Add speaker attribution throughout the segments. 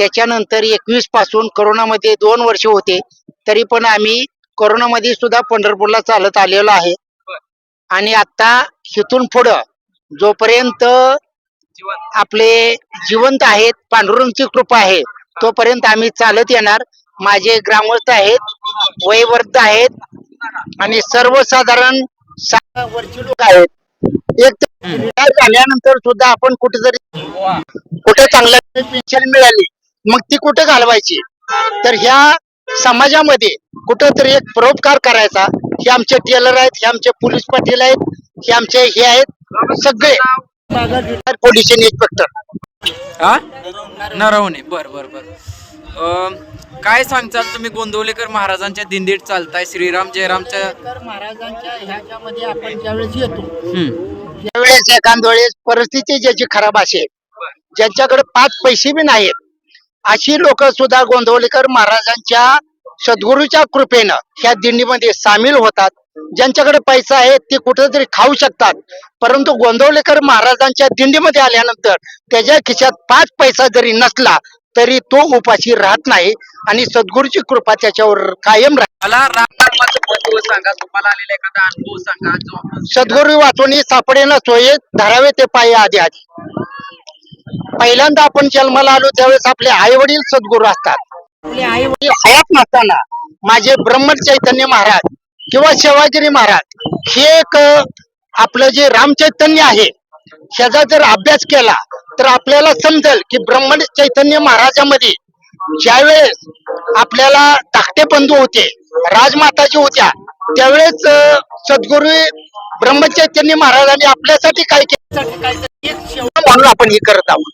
Speaker 1: त्याच्यानंतर एकवीसपासून करोनामध्ये दोन वर्ष होते. तरी पण आम्ही करोनामध्ये सुद्धा पंढरपूरला चालत आलेलो आहे. आणि आता इथून पुढं जोपर्यंत आपले जिवंत आहेत पांडुरंगची कृपा आहे तोपर्यंत आम्ही चालत येणार. माझे ग्रामस्थ आहेत वयवर्ध आहेत आणि सर्वसाधारण वरची लोक आहेत. एक झाल्यानंतर सुद्धा आपण कुठेतरी कुठे चांगल्या पेन्शन मिळाली. मग ती कुठे घालवायची? तर ह्या समाजामध्ये कुठेतरी एक परोपकार करायचा. हे आमचे टेलर आहेत हे आमचे पोलीस पाटील आहेत हे आमचे हे आहेत सगळे. पोलीस इन्स्पेक्टर
Speaker 2: हा? नरवणे. बर बर बर. काय सांगताल तुम्ही गोंदवलेकर महाराजांच्या दिंडीत चालताय श्रीराम जयरामच्या?
Speaker 1: महाराजांच्या ह्याच्यामध्ये आपण ज्यावेळेस येतो. त्यावेळेस एखाद्या वेळेस परिस्थिती ज्याची खराब असेल ज्यांच्याकडे पाच पैसे बी नाहीत अशी लोक सुद्धा गोंदवलेकर महाराजांच्या सद्गुरूच्या कृपेनं ह्या दिंडीमध्ये सामील होतात. ज्यांच्याकडे पैसा आहे ते कुठेतरी खाऊ शकतात. परंतु गोंदवलेकर महाराजांच्या दिंडीमध्ये आल्यानंतर त्याच्या खिशात पाच पैसा जरी नसला तरी तो उपाशी राहत नाही आणि सद्गुरूची कृपा त्याच्यावर कायम राहते सद्गुरू वाचवणी सापडे न सोये धरावे ते पायी आधी आधी. पहिल्यांदा आपण जन्माला आलो त्यावेळेस आपले आई वडील सद्गुरू असतात. आपले आई वडील हयात नसताना माझे ब्रह्म चैतन्य महाराज किंवा शिवागिरी महाराज हे एक आपलं जे रामचैतन्य आहे ह्याचा जर अभ्यास केला तर आपल्याला समजेल की ब्रह्म चैतन्य महाराजामध्ये ज्यावेळेस आपल्याला धाकटे बंधू होते राजमाताजी होत्या त्यावेळेस सद्गुरू ब्रह्मचैतन्य महाराजांनी आपल्यासाठी काय केलं? एक सेवा म्हणून आपण हे करत आहोत.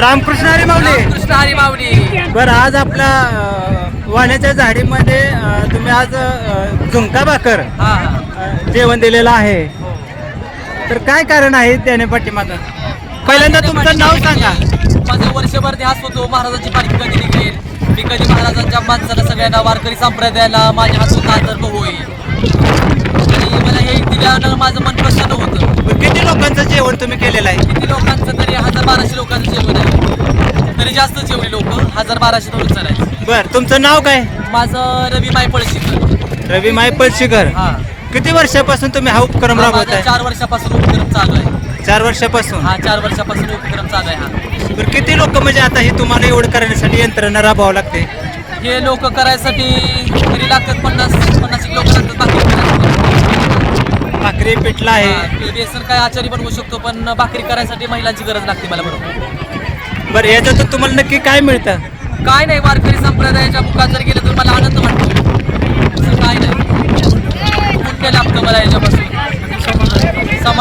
Speaker 3: रामकृष्ण हरी माऊली.
Speaker 2: कृष्ण हरी माऊली.
Speaker 3: बरं आज आपला अं, वाण्याच्या झाडीमध्ये अं, तुम्ही आज अं, झुंका भाकर
Speaker 2: हा हा.
Speaker 3: अं, जेवण दिलेलं आहे. तर काय कारण आहे त्याने पाठीमागं? पहिल्यांदा तुमचं नाव सांगा.
Speaker 4: माझं वर्षभर ध्यास होतो. महाराजांची पालखी कधी निघेल? मी कधी महाराजांच्या माणसाला सगळ्यांना वारकरी संप्रदायाला माझ्या हातून आदर्भ होईल. आणि मला हे दिल्यानं माझं मन प्रसन्न होतं.
Speaker 3: किती लोकांचं जेवण तुम्ही केलेलं आहे?
Speaker 4: किती लोकांचं तरी हजार बाराशे लोकांचं जेवण आहे. तरी जास्त जेवढे लोक हजार बाराशे लोक चालायचे.
Speaker 3: बरं तुमचं नाव काय?
Speaker 4: माझं रवी माय पळशीकर
Speaker 3: रवी माय पळशीकर
Speaker 4: हा.
Speaker 3: किती वर्षापासून तुम्ही हा उपक्रम
Speaker 4: हा
Speaker 3: राबवत
Speaker 4: माझा
Speaker 3: आहे
Speaker 4: चार वर्षापासून उपक्रम चालू आहे.
Speaker 3: चार वर्षापासून?
Speaker 4: हा चार वर्षापासून उपक्रम चालू आहे हा.
Speaker 3: बरं किती लोक म्हणजे आता हे तुम्हाला एवढं करण्यासाठी यंत्रणा राबवावं लागते?
Speaker 4: हे लोक करायसाठी तरी लागतात पन्नास पन्नास लोक लागतात बाकी
Speaker 3: भाकरी पिठला आहे.
Speaker 4: हा, बेसन काय आचारी बनवू शकतो पण भाकरी करायसाठी महिलांची गरज लागते मला बरोबर.
Speaker 3: बरं याच्यातून तुम्हाला नक्की काय मिळतं?
Speaker 4: काय नाही वारकरी संप्रदायाच्या मुखात जर गेलं तर मला आनंद वाटतो.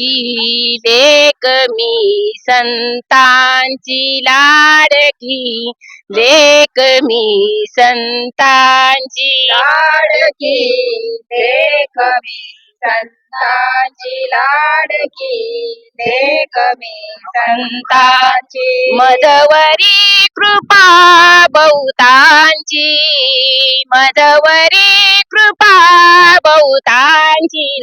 Speaker 5: लाडकी लेक मी संतांची लाडकी. लेक मी संतांची लाडकी. लेक मी संतांची लाडकी. लेक मी संतांची. मदवरी कृपा बहुतांची. मदवरी कृपा बहुतांची.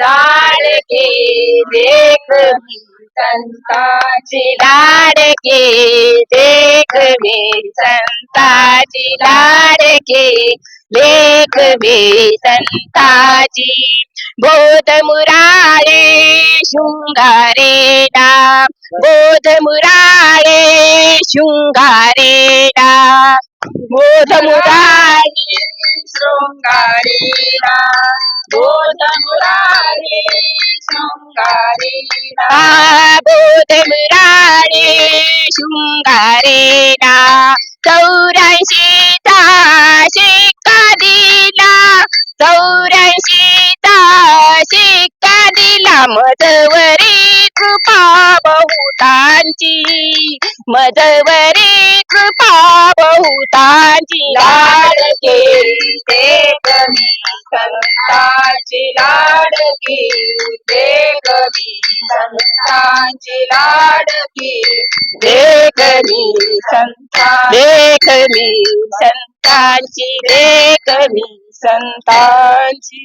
Speaker 5: लाडके देख मी संतांची लाडके देख मी संतांची लाडके लेख मी संताची. बोध मुराळे शृंगारेडा बोध मुराळे शृंगारेडा. बोध मुराळे शृंगारेडा बोध मुराळे मुराळे शृंगारेला चौऱ्याऐंशीचा शिक्का दिला चौऱ्याऐंशीचा शिक्का दिला मजवरी कृपा बहुतांची. मजवरी कृपा बहुतांची. लाडके देख मी संतांची लाडकी मी संतांची लाडकी मी संता मी संतांची मी संतांची.